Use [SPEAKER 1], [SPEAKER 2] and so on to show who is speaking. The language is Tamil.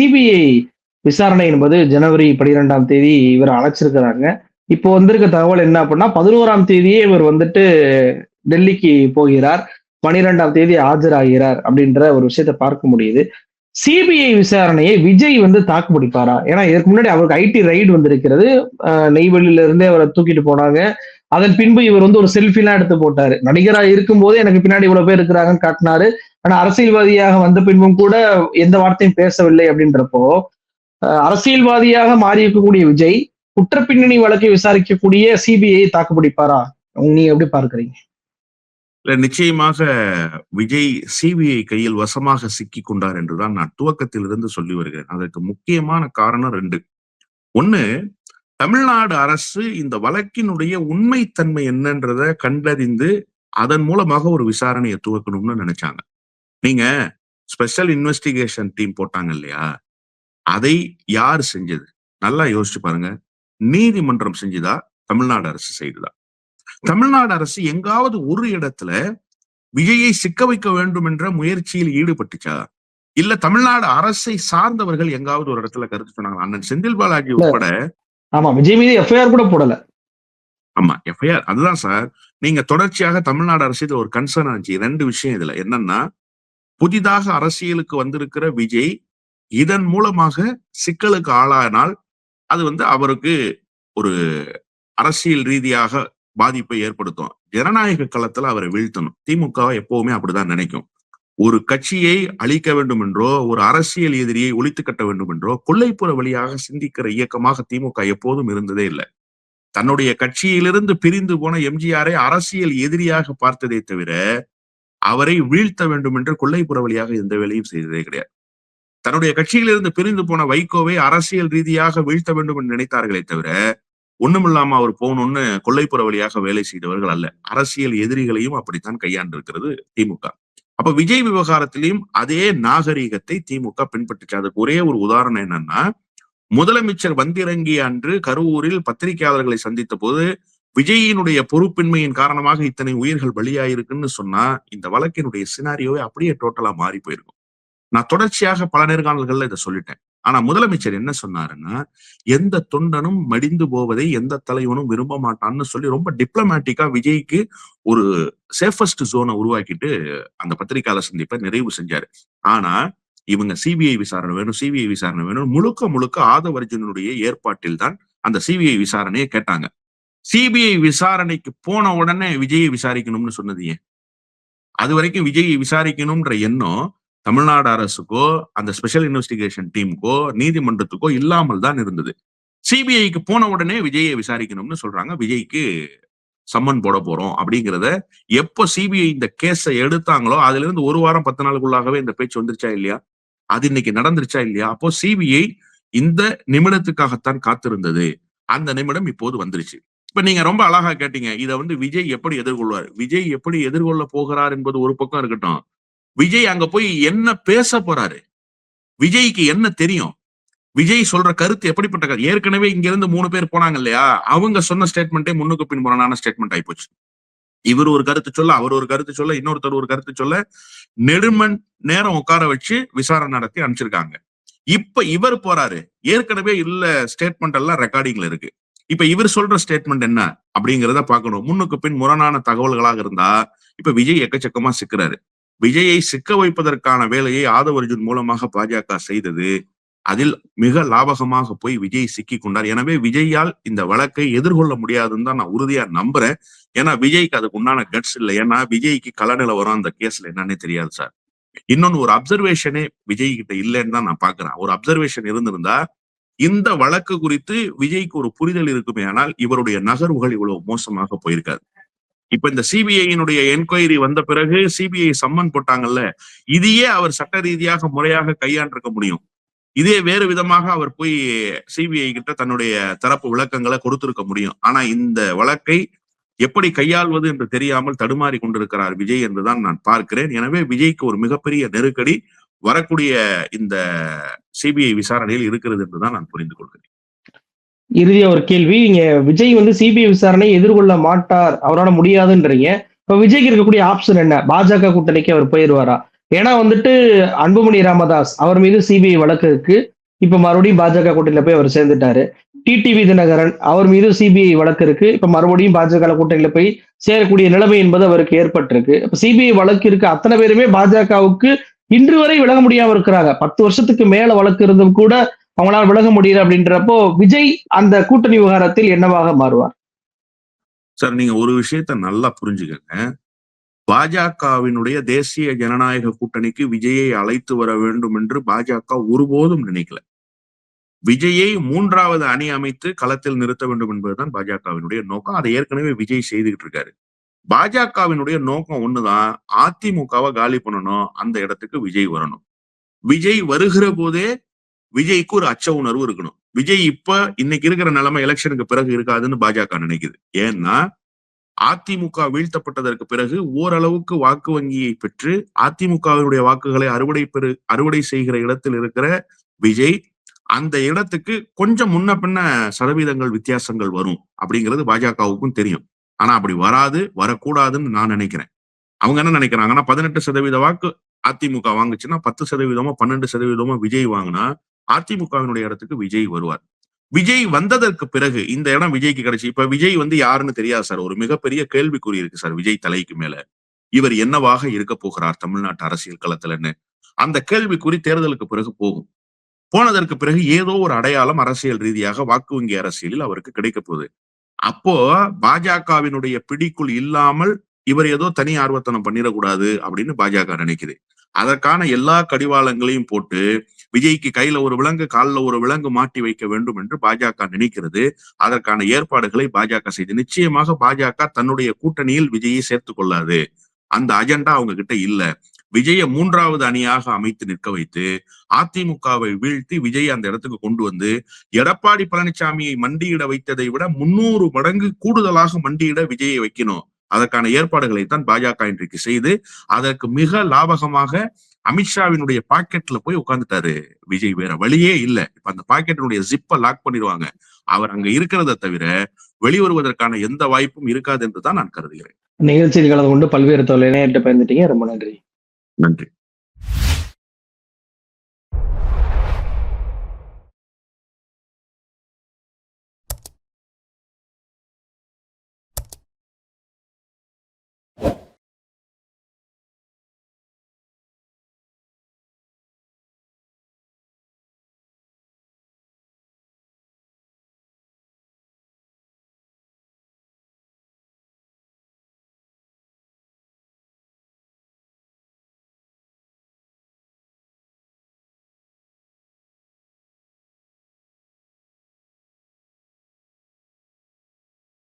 [SPEAKER 1] சிபிஐ விசாரணை என்பது ஜனவரி பனிரெண்டாம் தேதி இவர் அழைச்சிருக்கிறாங்க இப்போ வந்திருக்க தகவல் என்ன அப்படின்னா பதினோராம் தேதியே இவர் வந்துட்டு டெல்லிக்கு போகிறார். பனிரெண்டாம் தேதி ஆஜராகிறார் அப்படின்ற ஒரு விஷயத்தை பார்க்க முடியுது. சிபிஐ விசாரணையை விஜய் வந்து தாக்கு பிடிப்பாரா? ஏன்னா இதற்கு முன்னாடி அவருக்கு ஐடி ரைடு வந்திருக்கிறது. அஹ் நெய்வேலியில இருந்தே அவரை தூக்கிட்டு போனாங்க. அதன் பின்பு இவர் வந்து ஒரு செல்ஃபிலாம் எடுத்து போட்டாரு. நடிகரா இருக்கும்போது எனக்கு பின்னாடி இவ்வளவு பேர் இருக்கிறாங்கன்னு காட்டினாரு. ஆனா அரசியல்வாதியாக வந்த பின்பும் கூட எந்த வார்த்தையும் பேசவில்லை அப்படின்றப்போ அரசியல்வாதியாக மாறி இருக்கக்கூடிய விஜய் குற்ற பின்னணி வழக்கை விசாரிக்கக்கூடிய சிபிஐ தாக்குப்பிடிப்பாரா நீ எப்படி பார்க்கறீங்க?
[SPEAKER 2] இல்ல நிச்சயமாக விஜய் சிபிஐ கையில் வசமாக சிக்கி கொண்டார் என்றுதான் நான் துவக்கத்திலிருந்து சொல்லி வருகிறேன். அதற்கு முக்கியமான காரணம் ரெண்டு. ஒண்ணு தமிழ்நாடு அரசு இந்த வழக்கினுடைய உண்மைத்தன்மை என்னன்றத கண்டறிந்து அதன் மூலமாக ஒரு விசாரணையை துவக்கணும்னு நினைச்சாங்க. நீங்க ஸ்பெஷல் இன்வெஸ்டிகேஷன் டீம் போட்டாங்க இல்லையா? அதை யார் செஞ்சது? நல்லா யோசிச்சு பாருங்க. நீதிமன்றம் செஞ்சுதா? தமிழ்நாடு அரசு செய்ததா? தமிழ்நாடு அரசு எங்காவது ஒரு இடத்துல விஜயை சிக்க வைக்க வேண்டும் என்ற முயற்சியில் ஈடுபட்டுச்சா? இல்ல தமிழ்நாடு அரசை சார்ந்தவர்கள் எங்காவது ஒரு இடத்துல கருத்து சொன்னாங்க அண்ணன் செந்தில் பாலாஜி உட்பட.
[SPEAKER 1] ஆமா விஜய் மீது எஃப்ஐஆர் கூட போடல.
[SPEAKER 2] ஆமா எஃப்ஐஆர் அதுதான் சார். நீங்க தொடர்ச்சியாக தமிழ்நாடு அரசு ஒரு கன்சர்ன் ஆச்சு ரெண்டு விஷயம் இதுல. என்னன்னா புதிதாக அரசியலுக்கு வந்திருக்கிற விஜய் இதன் மூலமாக சிக்கலுக்கு ஆளானால் அது வந்து அவருக்கு ஒரு அரசியல் ரீதியாக பாதிப்பை ஏற்படுத்தும். ஜனநாயக களத்துல அவரை வீழ்த்தணும். திமுக எப்பவுமே அப்படிதான் நினைக்கும். ஒரு கட்சியை அழிக்க வேண்டும் என்றோ ஒரு அரசியல் எதிரியை ஒழித்து கட்ட வேண்டும் என்றோ கொள்ளைப்புற வழியாக சிந்திக்கிற இயக்கமாக திமுக எப்போதும் இருந்ததே இல்லை. தன்னுடைய கட்சியிலிருந்து பிரிந்து போன எம்ஜிஆரை அரசியல் எதிரியாக பார்த்ததே தவிர அவரை வீழ்த்த வேண்டும் என்று கொள்ளைப்புற வழியாக எந்த வேலையும் செய்ததே கிடையாது. தன்னுடைய கட்சியிலிருந்து பிரிந்து போன வைகோவை அரசியல் ரீதியாக வீழ்த்த வேண்டும் என்று நினைத்தார்களே தவிர ஒண்ணுமில்லாம அவர் போகணும்னு கொள்ளைப்புற வழியாக வேலை செய்தவர்கள் அல்ல. அரசியல் எதிரிகளையும் அப்படித்தான் கையாண்டிருக்கிறது திமுக. அப்ப விஜய் விவகாரத்திலையும் அதே நாகரீகத்தை திமுக பின்பற்றுச்சு. அதுக்கு ஒரே ஒரு உதாரணம் என்னன்னா முதலமைச்சர் வந்திறங்கிய அன்று கரூரில் பத்திரிகையாளர்களை சந்தித்த போது விஜயினுடைய பொறுப்பின்மையின் காரணமாக இத்தனை உயிர்கள் பலியாயிருக்குன்னு சொன்னா இந்த வழக்கினுடைய சினாரியோவே அப்படியே டோட்டலா மாறி போயிருக்கும். நான் தொடர்ச்சியாக பல நேர்காணல்கள்ல இதை சொல்லிட்டேன். ஆனா முதலமைச்சர் என்ன சொன்னாருன்னா எந்த தொண்டனும் மடிந்து போவதை எந்த தலைவனும் விரும்ப மாட்டான்னு சொல்லி ரொம்ப டிப்ளமேட்டிக்கா விஜய்க்கு ஒரு சேஃபஸ்ட் ஜோனை உருவாக்கிட்டு அந்த பத்திரிகையாளர் சந்திப்பை நிறைவு செஞ்சாரு. ஆனா இவங்க சிபிஐ விசாரணை வேணும் சிபிஐ விசாரணை வேணும் முழுக்க முழுக்க ஆதவர்ஜனுடைய ஏற்பாட்டில் தான் அந்த சிபிஐ விசாரணையை கேட்டாங்க. சிபிஐ விசாரணைக்கு போன உடனே விஜயை விசாரிக்கணும்னு சொன்னது ஏன்? அது வரைக்கும் விஜயை விசாரிக்கணும்ன்ற எண்ணம் தமிழ்நாடு அரசுக்கோ அந்த ஸ்பெஷல் இன்வெஸ்டிகேஷன் டீமுக்கோ நீதிமன்றத்துக்கோ இல்லாமல் தான் இருந்தது. சிபிஐக்கு போன உடனே விஜயை விசாரிக்கணும்னு சொல்றாங்க. விஜய்க்கு சம்மன் போட போறோம் அப்படிங்கிறத எப்போ சிபிஐ இந்த கேஸை எடுத்தாங்களோ அதுல இருந்து ஒரு வாரம் பத்து நாளுக்குள்ளாகவே இந்த பேச்சு வந்துருச்சா இல்லையா? அது இன்னைக்கு நடந்துருச்சா இல்லையா? அப்போ சிபிஐ இந்த நிமிடத்துக்காகத்தான் காத்திருந்தது. அந்த நிமிடம் இப்போது வந்துருச்சு. இப்ப நீங்க ரொம்ப அழகா கேட்டீங்க. இதை வந்து விஜய் எப்படி எதிர்கொள்வார்? விஜய் எப்படி எதிர்கொள்ள போகிறார் என்பது ஒரு பக்கம் இருக்கட்டும். விஜய் அங்க போய் என்ன பேச போறாரு? விஜய்க்கு என்ன தெரியும்? விஜய் சொல்ற கருத்து எப்படிப்பட்ட கருத்து? ஏற்கனவே இங்க இருந்து மூணு பேர் போனாங்க இல்லையா? அவங்க சொன்ன ஸ்டேட்மெண்ட்டே முன்னுக்கு பின் முரணான ஸ்டேட்மெண்ட் ஆயிப்போச்சு. இவர் ஒரு கருத்து சொல்ல அவர் ஒரு கருத்து சொல்ல இன்னொருத்தர் ஒரு கருத்து சொல்ல நெடுமன் நேரம் உட்கார வச்சு விசாரணை நடத்தி அனுப்பிச்சிருக்காங்க. இப்ப இவர் போறாரு. ஏற்கனவே இல்ல ஸ்டேட்மெண்ட் எல்லாம் ரெக்கார்டிங்ல இருக்கு. இப்ப இவர் சொல்ற ஸ்டேட்மெண்ட் என்ன அப்படிங்கிறத பாக்கணும் முன்னுக்கு பின் முரணான தகவல்களாக இருந்தா இப்ப விஜய் எக்கச்சக்கமா சிக்கிறாரு. விஜயை சிக்க வைப்பதற்கான வேலையை ஆதவர்ஜுன் மூலமாக பாஜக செய்தது அதில் மிக லாபகமாக போய் விஜய் சிக்கி கொண்டார். எனவே விஜயால் இந்த வழக்கை எதிர்கொள்ள முடியாதுன்னு தான் நான் உறுதியா நம்புறேன். ஏன்னா விஜய்க்கு அதுக்கு உண்டான கட்ஸ் இல்லை. ஏன்னா விஜய்க்கு கலநிலை வரும் அந்த கேஸ்ல என்னன்னே தெரியாது சார். இன்னொன்னு ஒரு அப்சர்வேஷனே விஜய் கிட்ட இல்லைன்னு தான் நான் பாக்குறேன் ஒரு அப்சர்வேஷன் இருந்திருந்தா இந்த வழக்கு குறித்து விஜய்க்கு ஒரு புரிதல் இருக்குமே ஆனால் இவருடைய நகர்வுகள் இவ்வளவு மோசமாக போயிருக்காது. இப்ப இந்த சிபிஐயினுடைய என்கொயரி வந்த பிறகு சிபிஐ சம்மன் போட்டாங்கல்ல இதையே அவர் சட்ட ரீதியாக முறையாக கையாண்டிருக்க முடியும். இதே வேறு விதமாக அவர் போய் சிபிஐ கிட்ட தன்னுடைய தரப்பு விளக்கங்களை கொடுத்திருக்க முடியும். ஆனா இந்த வழக்கை எப்படி கையாள்வது என்று தெரியாமல் தடுமாறி கொண்டிருக்கிறார் விஜய் என்றுதான் நான் பார்க்கிறேன். எனவே விஜய்க்கு ஒரு மிகப்பெரிய நெருக்கடி வரக்கூடிய இந்த சிபிஐ விசாரணையில் இருக்கிறது என்றுதான் நான் புரிந்து கொள்கிறேன்.
[SPEAKER 1] இறுதியா ஒரு கேள்வி. இங்க விஜய் வந்து சிபிஐ விசாரணையை எதிர்கொள்ள மாட்டார். அவரால் முடியாதுன்றீங்க. இப்ப விஜய்க்கு இருக்கக்கூடிய ஆப்ஷன் என்ன? பாஜக கூட்டணிக்கு அவர் போயிருவாரா? ஏன்னா வந்துட்டு அன்புமணி ராமதாஸ் அவர் மீது சிபிஐ வழக்கு இருக்கு. இப்ப மறுபடியும் பாஜக கூட்டணியில போய் அவர் சேர்ந்துட்டாரு. டிடிவி தினகரன் அவர் மீது சிபிஐ வழக்கு இருக்கு. இப்ப மறுபடியும் பாஜக கூட்டணியில போய் சேரக்கூடிய நிலைமை என்பது அவருக்கு ஏற்பட்டிருக்கு. இப்ப சிபிஐ வழக்கு இருக்கு. அத்தனை பேருமே பாஜகவுக்கு இன்று வரை விலக முடியாம இருக்கிறாங்க. பத்து வருஷத்துக்கு மேல வழக்கு இருந்தும் கூட அவங்களால விலக முடியல அப்படின்றப்போ விஜய் அந்த கூட்டணி விவகாரத்தில் என்னவாக மாறுவார்?
[SPEAKER 2] சார் நீங்க ஒரு விஷயத்த நல்லா புரிஞ்சுக்கங்க. பாஜகவினுடைய தேசிய ஜனநாயக கூட்டணிக்கு விஜயை அழைத்து வர வேண்டும் என்று பாஜக ஒருபோதும் நினைக்கல. விஜயை மூன்றாவது அணி அமைத்து களத்தில் நிறுத்த வேண்டும் என்பதுதான் பாஜகவினுடைய நோக்கம். அதை ஏற்கனவே விஜய் செய்துகிட்டு இருக்காரு. பாஜகவினுடைய நோக்கம் ஒண்ணுதான் அதிமுகவை காலி பண்ணணும் அந்த இடத்துக்கு விஜய் வரணும். விஜய் வருகிற போதே விஜய்க்கு ஒரு அச்ச உணர்வு இருக்கணும். விஜய் இப்ப இன்னைக்கு இருக்கிற நிலைமை எலெக்ஷனுக்கு பிறகு இருக்காதுன்னு பாஜக நினைக்குது. ஏன்னா அதிமுக வீழ்த்தப்பட்டதற்கு பிறகு ஓரளவுக்கு வாக்கு வங்கியை பெற்று அதிமுகவினுடைய வாக்குகளை அறுவடை பெறு அறுவடை செய்கிற இடத்தில் இருக்கிற விஜய் அந்த இடத்துக்கு கொஞ்சம் முன்ன பின்ன சதவீதங்கள் வித்தியாசங்கள் வரும் அப்படிங்கிறது பாஜகவுக்கும் தெரியும். ஆனா அப்படி வராது வரக்கூடாதுன்னு நான் நினைக்கிறேன். அவங்க என்ன நினைக்கிறாங்கன்னா பதினெட்டு சதவீத வாக்கு அதிமுக வாங்குச்சுன்னா பத்து சதவீதமோ பன்னெண்டு சதவீதமோ விஜய் வாங்கினா அதிமுகவினுடைய இடத்துக்கு விஜய் வருவார். விஜய் வந்ததற்கு பிறகு இந்த இடம் விஜய்க்கு கிடைச்சு இப்ப விஜய் வந்து யாருன்னு தெரியாது சார். ஒரு மிகப்பெரிய கேள்விக்குறி இருக்கு சார் விஜய் தலைக்கு மேல. இவர் என்னவாக இருக்க போகிறார் தமிழ்நாட்டு அரசியல் களத்துலன்னு அந்த கேள்விக்குறி தேர்தலுக்கு பிறகு போகும். போனதற்கு பிறகு ஏதோ ஒரு அடையாளம் அரசியல் ரீதியாக வாக்கு வங்கி அரசியலில் அவருக்கு கிடைக்க போகுது. அப்போ பாஜகவினுடைய பிடிக்குள் இல்லாமல் இவர் ஏதோ தனி ஆர்வத்தனம் பண்ணிடக்கூடாது அப்படின்னு பாஜக நினைக்குது. அதற்கான எல்லா கடிவாளங்களையும் போட்டு விஜய்க்கு கையில ஒரு விலங்கு காலில் ஒரு விலங்கு மாட்டி வைக்க வேண்டும் என்று பாஜக நினைக்கிறது. அதற்கான ஏற்பாடுகளை பாஜக செய்து நிச்சயமாக பாஜக தன்னுடைய கூட்டணியில் விஜயை சேர்த்து கொள்ளாது. அந்த அஜெண்டா அவங்க கிட்ட இல்ல. விஜய மூன்றாவது அணியாக அமைத்து நிற்க வைத்து அதிமுகவை வீழ்த்தி விஜய் அந்த இடத்துக்கு கொண்டு வந்து எடப்பாடி பழனிசாமியை மண்டியிட வைத்ததை விட முன்னூறு மடங்கு கூடுதலாக மண்டியிட விஜயை வைக்கணும். அதற்கான ஏற்பாடுகளை தான் பாஜக இன்றைக்கு செய்து அதற்கு மிக லாபகமாக அமித்ஷாவினுடைய பாக்கெட்ல போய் உட்கார்ந்துட்டாரு. விஜய் வேற வழியே இல்ல. இப்ப அந்த பாக்கெட்டினுடைய ஜிப்பை லாக் பண்ணிடுவாங்க. அவர் அங்க இருக்கிறத தவிர வெளிவருவதற்கான எந்த வாய்ப்பும் இருக்காது என்று தான் நான் கருதுகிறேன்.
[SPEAKER 1] நிகழ்ச்சியில் கலந்து கொண்டு பல்வேறு தொழில் நேரிட்டு பயந்துட்டீங்க ரொம்ப நன்றி.
[SPEAKER 2] நன்றி